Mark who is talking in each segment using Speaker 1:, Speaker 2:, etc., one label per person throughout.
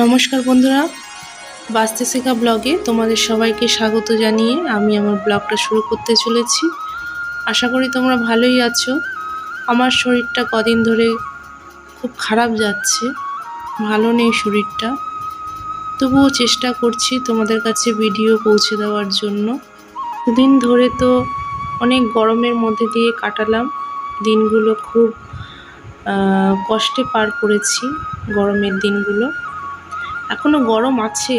Speaker 1: নমস্কার বন্ধুরা, বাস্তে শেখা ব্লগে তোমাদের সবাইকে স্বাগত জানিয়ে আমি আমার ব্লগটা শুরু করতে চলেছি। আশা করি তোমরা ভালোই আছো। আমার শরীরটা কদিন ধরে খুব খারাপ যাচ্ছে, ভালো নেই শরীরটা। তবুও চেষ্টা করছি তোমাদের কাছে ভিডিও পৌঁছে দেওয়ার জন্য। দুদিন ধরে তো অনেক গরমের মধ্যে দিয়ে কাটালাম। দিনগুলো খুব কষ্টে পার করেছি গরমের দিনগুলো। এখনও গরম আছে,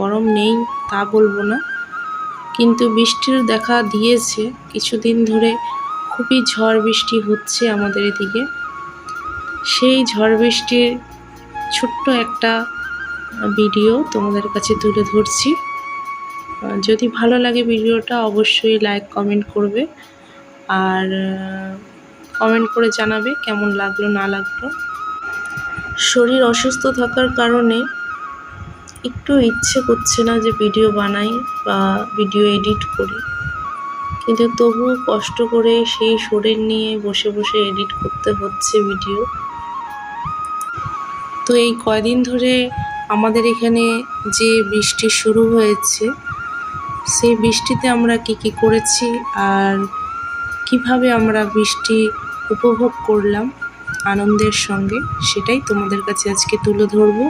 Speaker 1: গরম নেই, তা বলব না। কিন্তু বৃষ্টির দেখা দিয়েছে, কিছুদিন ধরে খুবই ঝড় বৃষ্টি হচ্ছে আমাদের এদিকে। সেই ঝড় বৃষ্টির ছোট্ট একটা ভিডিও তোমাদের কাছে তুলে ধরছি। যদি ভালো লাগে ভিডিওটা অবশ্যই লাইক, কমেন্ট করবে। আর কমেন্ট করে জানাবে কেমন লাগল, না লাগল। শরীর অসুস্থ থাকার কারণে একটু ইচ্ছে করছে না যে ভিডিও বানাই বা ভিডিও এডিট করি। কিন্তু তবুও কষ্ট করে সেই শরীর নিয়ে বসে বসে এডিট করতে হচ্ছে ভিডিও। তো এই কয়দিন ধরে আমাদের এখানে যে বৃষ্টি শুরু হয়েছে, সেই বৃষ্টিতে আমরা কি কি করেছি আর কীভাবে আমরা বৃষ্টি উপভোগ করলাম আনন্দের সঙ্গে, সেটাই তোমাদের কাছে আজকে তুলে ধরবো।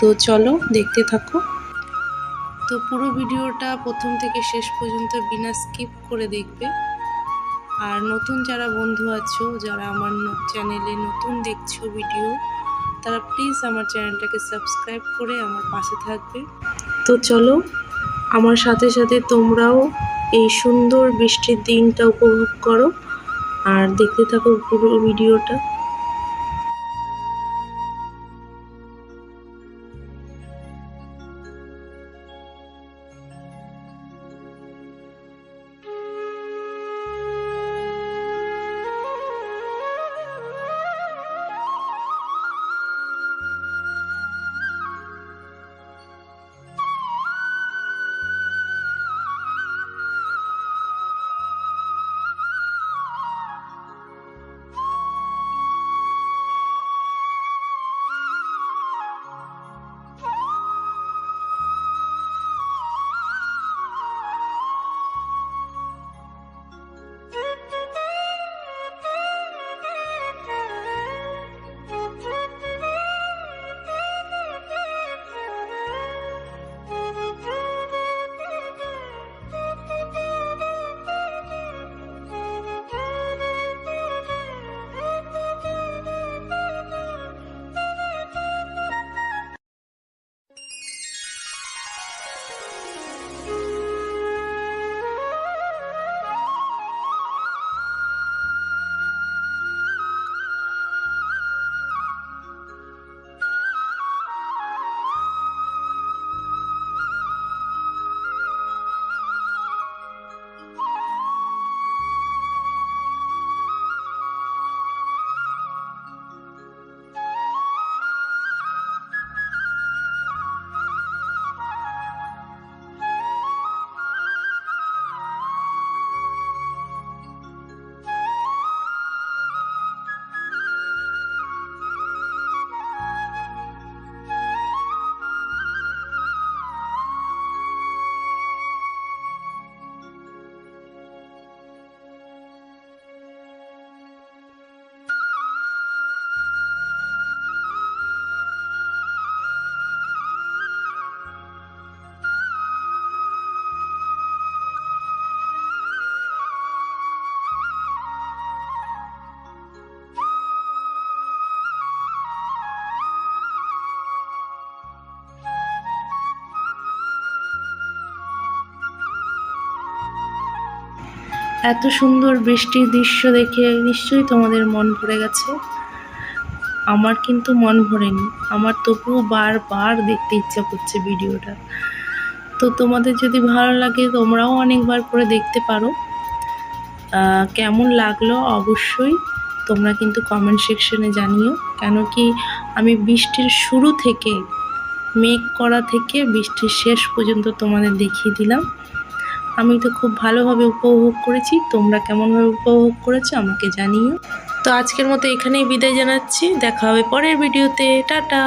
Speaker 1: তো চলো, দেখতে থাকো। তো পুরো ভিডিওটা প্রথম থেকে শেষ পর্যন্ত বিনা স্কিপ করে দেখবে। আর নতুন যারা বন্ধু আছো, যারা আমার চ্যানেলে নতুন দেখছ ভিডিও, তারা প্লিজ আমার চ্যানেলটাকে সাবস্ক্রাইব করে আমার পাশে থাকবে। তো চলো, আমার সাথে সাথে তোমরাও এই সুন্দর বৃষ্টির দিনটা উপভোগ করো। আর দেখতে থাকো পুরো ভিডিওটা। এত সুন্দর বৃষ্টির দৃশ্য দেখে নিশ্চয়ই তোমাদের মন ভরে গেছে। আমার কিন্তু মন ভরেনি। আমার তবুও বারবার দেখতে ইচ্ছা করছে ভিডিওটা। তো তোমাদের যদি ভালো লাগে, তোমরাও অনেকবার করে দেখতে পারো। কেমন লাগল অবশ্যই তোমরা কিন্তু কমেন্ট সেকশনে জানিও। কেন কি আমি বৃষ্টির শুরু থেকে, মেঘ করা থেকে বৃষ্টির শেষ পর্যন্ত তোমাদের দেখিয়ে দিলাম। আমি তো খুব ভালোভাবে উপভোগ করেছি। তোমরা কেমনভাবে উপভোগ করেছ আমাকে জানিও। তো আজকের মতো এখানেই বিদায় জানাচ্ছি। দেখা হবে পরের ভিডিওতে। টাটা!